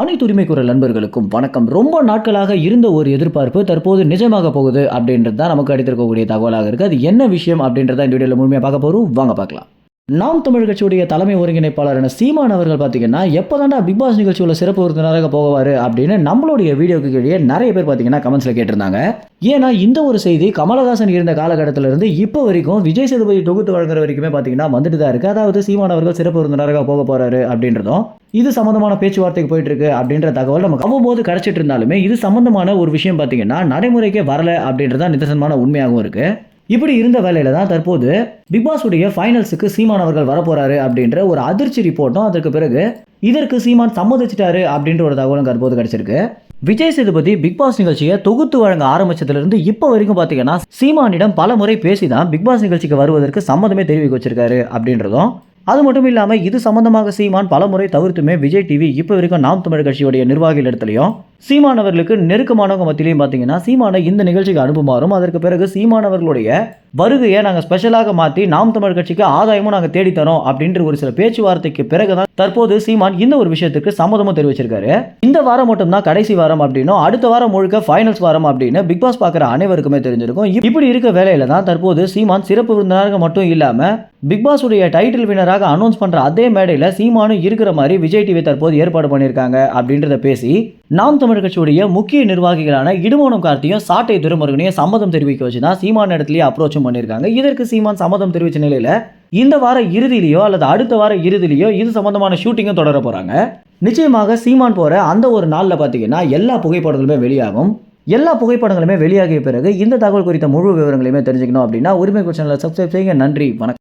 அனைத்து உரிமை நண்பர்களுக்கும் வணக்கம். ரொம்ப நாட்களாக இருந்த ஒரு எதிர்பார்ப்பு தற்போது நிஜமாக போகுது அப்படின்றது தான் நமக்கு அடித்திருக்கக்கூடிய தகவலாக இருக்குது அது என்ன விஷயம் அப்படின்றத இந்த வீடியோவில் முழுமையாக பார்க்க போகிறோம் வாங்க பார்க்கலாம். நாம் தமிழ் கட்சியுடைய தலைமை ஒருங்கிணைப்பாளரான சீமான் அவர்கள் பார்த்தீங்கன்னா எப்போதாண்டா பிக் பாஸ் நிகழ்ச்சியில் சிறப்பு விருந்தினராக போவார் அப்படின்னு நம்மளுடைய வீடியோக்கு கீழே நிறைய பேர் பார்த்தீங்கன்னா கமெண்ட்ஸில் கேட்டிருந்தாங்க. ஏன்னா இந்த ஒரு செய்தி கமலஹாசன் இருந்த காலகட்டத்திலிருந்து இப்போ வரைக்கும் விஜய் சேதுபதி தொகுத்து வழங்குற வரைக்குமே பார்த்தீங்கன்னா வந்துட்டு தான் இருக்குது அதாவது சீமான் அவர்கள் சிறப்பு விருந்தினராக போக போகிறாரு அப்படின்றதும் இது சம்பந்தமான பேச்சுவார்த்தைக்கு போயிட்டு இருக்கு அப்படின்ற தகவல் நமக்கு அவ்வப்போது கிடைச்சிட்டு இருந்தாலுமே இது சம்பந்தமான ஒரு விஷயம் பார்த்தீங்கன்னா நடைமுறைக்கே வரல அப்படின்றதான் நிதர்சனமான உண்மையாகவும் இருக்குது இப்படி இருந்த வேலையில தான் தற்போது பிக் உடைய ஃபைனல்ஸுக்கு சீமான் அவர்கள் வரப்போறாரு அப்படின்ற ஒரு அதிர்ச்சி ரிப்போர்ட்டும் அதற்கு பிறகு இதற்கு சீமான் சம்மதிச்சிட்டாரு அப்படின்ற ஒரு தகவலும் தற்போது கிடைச்சிருக்கு. விஜய் சேதுபதி பிக் பாஸ் நிகழ்ச்சியை தொகுத்து வழங்க ஆரம்பிச்சதுலேருந்து இப்போ வரைக்கும் பார்த்தீங்கன்னா சீமானிடம் பல முறை பேசி தான் பிக் பாஸ் நிகழ்ச்சிக்கு வருவதற்கு சம்மதமே தெரிவிக்க வச்சிருக்காரு அப்படின்றதும். அது மட்டும் இல்லாமல் இது சம்பந்தமாக சீமான் பல முறை தவிர்த்துமே விஜய் டிவி இப்போ வரைக்கும் நாம் தமிழ் கட்சியுடைய நிர்வாகிகள் இடத்துலையும் சீமானவர்களுக்கு நெருக்கமானவங்க மத்தியிலையும் பார்த்தீங்கன்னா சீமானை இந்த நிகழ்ச்சிக்கு அனுப்புமாறும் அதற்கு பிறகு சீமானவர்களுடைய வருகையை நாங்கள் ஸ்பெஷலாக மாற்றி நாம் தமிழ் கட்சிக்கு ஆதாயமும் நாங்கள் தேடித்தரோம் அப்படின்ற ஒரு சில பேச்சுவார்த்தைக்கு பிறகு தான் தற்போது சீமான் இந்த ஒரு விஷயத்துக்கு சம்மதமும் தெரிவிச்சிருக்காரு. இந்த வாரம் மட்டும்தான் கடைசி வாரம் அப்படின்னும் அடுத்த வாரம் முழுக்க ஃபைனல்ஸ் வாரம் அப்படின்னு பிக் பாஸ் பார்க்குற அனைவருக்குமே தெரிஞ்சிருக்கும். இப்படி இருக்க வேலையில தான் தற்போது சீமான் சிறப்பு விருந்தினராக மட்டும் இல்லாமல் பிக் பாஸ் உடைய டைட்டில் வினராக அனௌன்ஸ் பண்ற அதே மேடையில் சீமானும் இருக்கிற மாதிரி விஜய் டிவி தற்போது ஏற்பாடு பண்ணியிருக்காங்க அப்படின்றத பேசி நாம் தமிழ் கட்சியுடைய முக்கிய நிர்வாகிகளான இடுமோனம் கார்த்தியும் சாட்டை துரைமுருகனையும் சம்மதம் தெரிவிக்க வச்சு தான் சீமான் இடத்துலயே அப்ரோச்சும் பண்ணியிருக்காங்க. இதற்கு சீமான் சம்மதம் தெரிவித்த நிலையில் இந்த வார இறுதியிலையோ அல்லது அடுத்த வார இறுதியிலையோ இது சம்பந்தமான ஷூட்டிங்கும் தொடர போகிறாங்க நிச்சயமாக சீமான் போகிற அந்த ஒரு நாளில் பார்த்தீங்கன்னா எல்லா புகைப்படங்களுமே வெளியாகும். எல்லா புகைப்படங்களுமே வெளியாகிய பிறகு இந்த தகவல் குறித்த முழு விவரங்களையுமே தெரிஞ்சுக்கணும் அப்படின்னா உரிமை சேனலை சப்ஸ்கிரைப் செய்யுங்க. நன்றி. வணக்கம்.